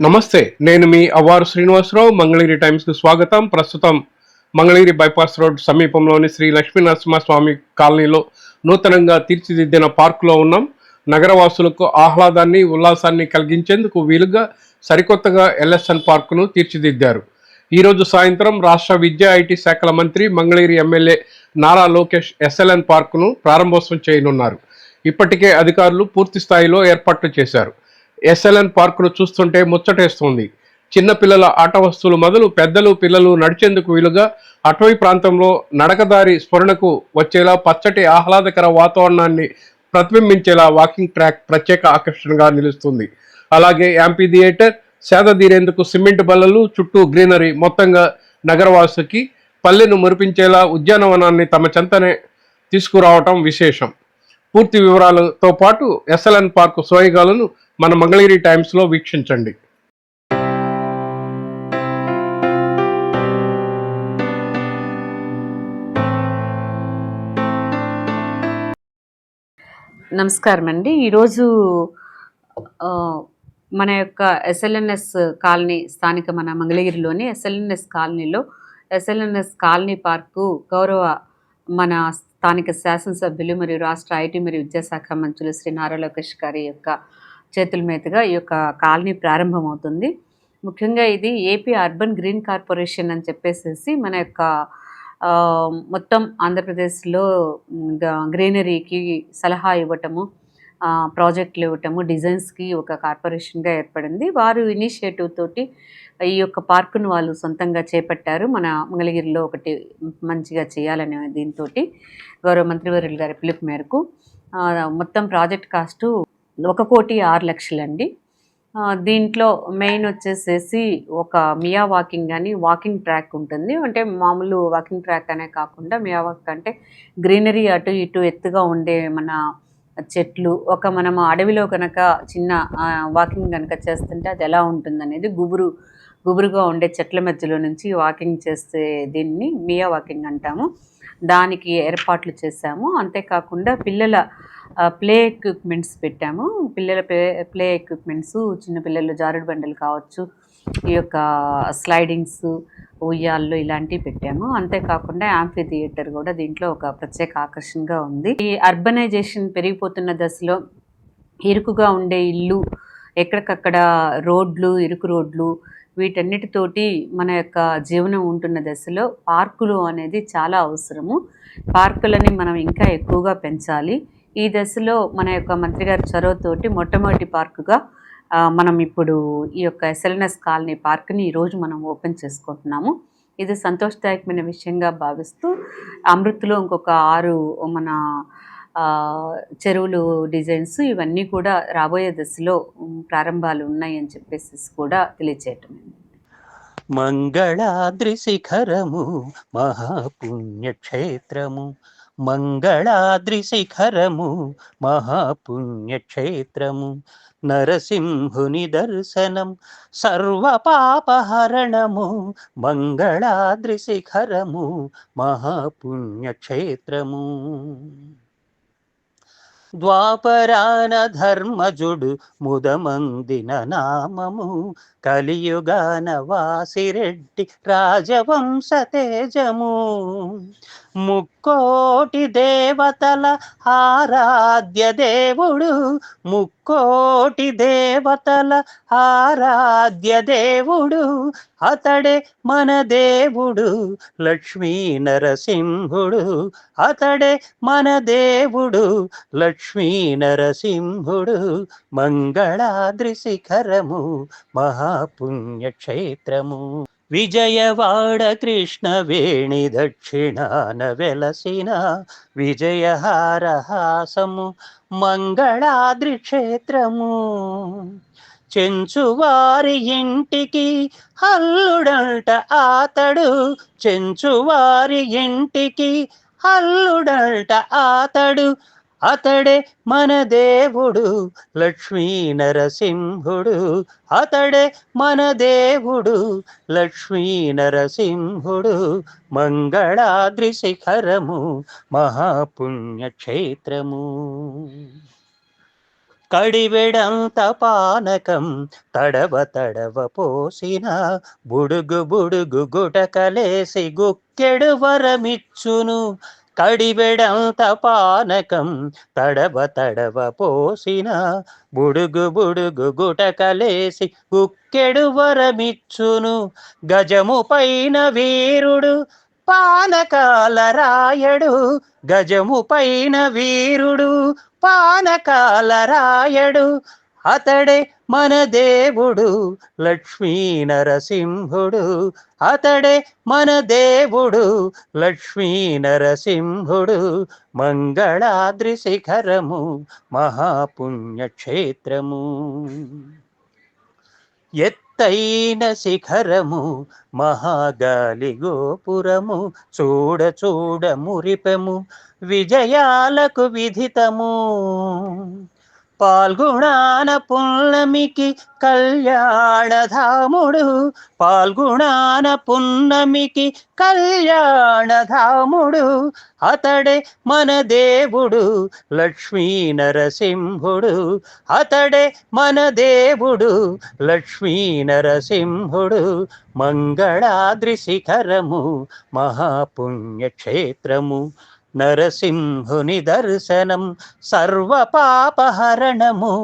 నమస్తే నేను మీ అవ్వారు శ్రీనివాసరావు మంగళగిరి టైమ్స్కి స్వాగతం. ప్రస్తుతం మంగళగిరి బైపాస్ రోడ్ సమీపంలోని శ్రీ లక్ష్మీ నరసింహస్వామి కాలనీలో నూతనంగా తీర్చిదిద్దిన పార్కులో ఉన్నాం. నగరవాసులకు ఆహ్లాదాన్ని ఉల్లాసాన్ని కలిగించేందుకు వీలుగా సరికొత్తగా ఎల్ఎస్ఎన్ పార్కును తీర్చిదిద్దారు. ఈరోజు సాయంత్రం రాష్ట్ర విద్యా ఐటీ శాఖల మంత్రి మంగళగిరి ఎమ్మెల్యే నారా లోకేష్ ఎస్ఎల్ఎన్ పార్కును ప్రారంభోత్సవం చేయనున్నారు. ఇప్పటికే అధికారులు పూర్తి స్థాయిలో ఏర్పాట్లు చేశారు. ఎస్ఎల్ఎన్ పార్కును చూస్తుంటే ముచ్చటేస్తుంది. చిన్నపిల్లల ఆట వస్తువులు మొదలు పెద్దలు పిల్లలు నడిచేందుకు వీలుగా అటవీ ప్రాంతంలో నడకదారి స్ఫురణకు వచ్చేలా పచ్చటి ఆహ్లాదకర వాతావరణాన్ని ప్రతిబింబించేలా వాకింగ్ ట్రాక్ ప్రత్యేక ఆకర్షణగా నిలుస్తుంది. అలాగే యాంపీ థియేటర్ సేద తీరేందుకు సిమెంట్ బల్లలు చుట్టూ గ్రీనరీ మొత్తంగా నగరవాసుకి పల్లెను మురిపించేలా ఉద్యానవనాన్ని తమ చెంతనే తీసుకురావటం విశేషం. పూర్తి వివరాలతో పాటు ఎస్ఎల్ఎన్ పార్కు సోయగాలను మన మంగళగిరి టైమ్స్లో వీక్షించండి. నమస్కారం అండి ఈరోజు మన యొక్క ఎస్ఎల్ఎన్ఎస్ కాలనీ స్థానిక మన మంగళగిరిలోని ఎస్ఎల్ఎన్ఎస్ కాలనీలో ఎస్ఎల్ఎన్ఎస్ కాలనీ పార్కు గౌరవ మన స్థానిక శాసనసభ్యులు మరియు రాష్ట్ర ఐటీ మరియు విద్యాశాఖ మంత్రులు శ్రీ నారా లోకేష్ గారి యొక్క చేతుల మీదుగా ఈ యొక్క కాలనీ ప్రారంభమవుతుంది. ముఖ్యంగా ఇది ఏపీ అర్బన్ గ్రీన్ కార్పొరేషన్ అని చెప్పేసేసి మన యొక్క మొత్తం ఆంధ్రప్రదేశ్లో గ్రీనరీకి సలహా ఇవ్వటము ప్రాజెక్టులు ఇవ్వటము డిజైన్స్కి ఒక కార్పొరేషన్గా ఏర్పడింది. వారు ఇనిషియేటివ్ తోటి ఈ యొక్క పార్కును వాళ్ళు సొంతంగా చేపట్టారు. మన మంగళగిరిలో ఒకటి మంచిగా చేయాలనే దీంతో గౌరవ మంత్రివర్యులు గారి పిలుపు మేరకు. మొత్తం ప్రాజెక్ట్ కాస్టు ఒక కోటి ఆరు లక్షలండి. దీంట్లో మెయిన్ వచ్చేసేసి ఒక మియా వాకింగ్ అని వాకింగ్ ట్రాక్ ఉంటుంది. అంటే మామూలు వాకింగ్ ట్రాక్ అనే కాకుండా మియా వాక్ అంటే గ్రీనరీ అటు ఇటు ఎత్తుగా ఉండే మన చెట్లు ఒక మనము అడవిలో కనుక చిన్న వాకింగ్ కనుక చేస్తుంటే అది ఎలా ఉంటుందనేది గుబురు గుబురుగా ఉండే చెట్ల మధ్యలో నుంచి వాకింగ్ చేస్తే దీన్ని మియా వాకింగ్ అంటాము. దానికి ఏర్పాట్లు చేశాము. అంతేకాకుండా పిల్లల ప్లే ఎక్విప్మెంట్స్ పెట్టాము. పిల్లల ప్లే ప్లే ఎక్విప్మెంట్స్ చిన్నపిల్లలు జారుడు బండలు కావచ్చు ఈ యొక్క స్లైడింగ్స్ ఉయ్యాళ్ళు ఇలాంటివి పెట్టాము. అంతేకాకుండా యాంఫీ థియేటర్ కూడా దీంట్లో ఒక ప్రత్యేక ఆకర్షణగా ఉంది. ఈ అర్బనైజేషన్ పెరిగిపోతున్న దశలో ఇరుకుగా ఉండే ఇల్లు ఎక్కడికక్కడ రోడ్లు ఇరుకు రోడ్లు వీటన్నిటితోటి మన యొక్క జీవనం ఉంటున్న దశలో పార్కులు అనేది చాలా అవసరము. పార్కులని మనం ఇంకా ఎక్కువగా పెంచాలి. ఈ దశలో మన యొక్క మంత్రి గారి చొరవతోటి మొట్టమొదటి పార్కుగా మనం ఇప్పుడు ఈ యొక్క ఎస్ఎల్ఎన్ఎస్ కాలనీ పార్క్ని ఈరోజు మనం ఓపెన్ చేసుకుంటున్నాము. ఇది సంతోషదాయకమైన విషయంగా భావిస్తూ అమృత్లో ఇంకొక ఆరు మన చెరువులు డిజైన్స్ ఇవన్నీ కూడా రాబోయే దశలో ప్రారంభాలు ఉన్నాయని చెప్పేసి కూడా తెలియచేయటం మంగళాద్రి శిఖరము మహాపుణ్యక్షేత్రము మంగళాద్రి శిఖరము మహాపుణ్యక్షేత్రము నరసింహుని దర్శనం సర్వపాపహరణము మంగళాద్రి శిఖరము మహాపుణ్యక్షేత్రము. ద్వాపరాన ధర్మజుడు ముదమందిన నామము కలియుగాన వాసిరెడ్డి రాజవంశ తేజము. ముక్కోటి దేవతల ఆరాధ్య దేవుడు ముక్కోటి దేవతల ఆరాధ్య దేవుడు అతడే మన దేవుడు లక్ష్మీ నరసింహుడు అతడే మన దేవుడు లక్ష్మీ నరసింహుడు మంగళాద్రి శిఖరము మహాపుణ్యక్షేత్రము. విజయవాడ కృష్ణ వేణి దక్షిణాన వెలసిన విజయహారహాసము మంగళాద్రి క్షేత్రము. చెంచువారి ఇంటికి హల్లుడంట ఆతడు. చెంచువారి ఇంటికి హల్లుడంట ఆతడు. అతడే మన దేవుడు లక్ష్మీ నరసింహుడు. అతడే మన దేవుడు లక్ష్మీ నరసింహుడు. మంగళాద్రి శిఖరము మహాపుణ్యక్షేత్రము. కడివెడంత పానకం తడవ తడవ పోసిన బుడుగు బుడుగు గుటకలేసి గుక్కెడు వరమిచ్చును. కడివెడంత పానకం తడవ తడవ పోసిన బుడుగు బుడుగు గుటకలేసి గుక్కెడు వరమిచ్చును గజము పైన వీరుడు పానకాల రాయడు గజము పైన వీరుడు పానకాల రాయడు అతడే మన దేవుడు లక్ష్మీ నరసింహుడు. అతడే మన దేవుడు లక్ష్మీ నరసింహుడు. మంగళాద్రి శిఖరము మహాపుణ్యక్షేత్రము. ఎత్తైన శిఖరము మహాగాలి గోపురము. చూడ చూడ మురిపెము విజయాలకు విధితము. పాల్గొణాన పున్నమికి కళ్యాణధాముడు. పాల్గొణాన పున్నమికి కళ్యాణధాముడు. అతడే మన దేవుడు లక్ష్మీ నరసింహుడు. అతడే మన దేవుడు లక్ష్మీ నరసింహుడు. మంగళాద్రి శిఖరము మహాపుణ్యక్షేత్రము. నరసింహుని దర్శనం సర్వ పాపహరణము